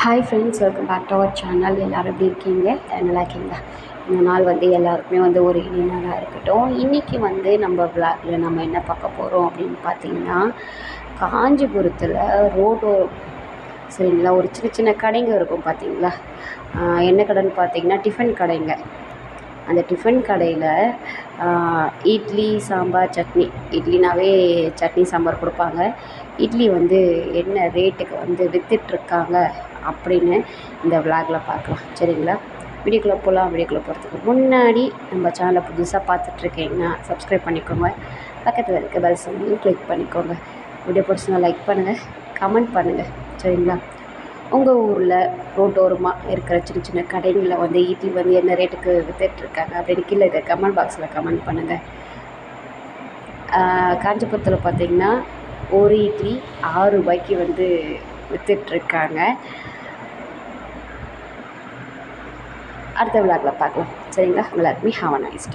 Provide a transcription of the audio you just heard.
Hi friends welcome back to our channel எல்லோரும் எப்படி இருக்கீங்க? நல்லா இருக்கீங்களா? இந்த நாள் வந்து எல்லாருக்குமே வந்து ஒரு இனிய நாளாக இருக்கட்டும். இன்றைக்கி வந்து நம்ம விளாக்ல நம்ம என்ன பார்க்க போகிறோம் அப்படின்னு பார்த்தீங்கன்னா காஞ்சிபுரத்தில் ரோடோ சரிங்களா? ஒரு சின்ன சின்ன கடைங்க இருக்கும் பார்த்தீங்களா? என்ன கடைன்னு பார்த்தீங்கன்னா டிஃபன் கடைங்க. அந்த டிஃபன் கடையில் இட்லி சாம்பார் சட்னி. இட்லினாவே சட்னி சாம்பார் கொடுப்பாங்க. இட்லி வந்து என்ன ரேட்டுக்கு வந்து விற்றுட்ருக்காங்க அப்படின்னு இந்த விளாகில் பார்க்கலாம். சரிங்களா? வீடியோக்குள்ளே போகலாம் வீடியோக்குள்ளே போகிறதுக்கு முன்னாடி நம்ம சேனலை புதுசாக பார்த்துட்ருக்கீங்கன்னா சப்ஸ்கிரைப் பண்ணிக்கோங்க. பக்கத்தில் இருக்க பெல் சிம்லையும் கிளிக் பண்ணிக்கோங்க. வீடியோ பிடிச்சிருந்தா லைக் பண்ணுங்கள் கமெண்ட் பண்ணுங்கள் சரிங்களா? உங்கள் ஊரில் ரோட்டோரமாக இருக்கிற சின்ன சின்ன கடைகளில் வந்து இட்லி வந்து என்ன ரேட்டுக்கு விற்றுட்ருக்காங்க அப்படின்னு கீழே இதை கமெண்ட் பாக்ஸில் கமெண்ட் பண்ணுங்கள் காஞ்சிபுரத்தில் பார்த்தீங்கன்னா ஒரு இட்லி ஆறு ரூபாய்க்கு வந்து விற்றுட்ருக்காங்க அடுத்த விழாக்களை பார்க்கலாம். சரிங்களா? எல்லாருக்குமே ஹாவ் அ நைஸ்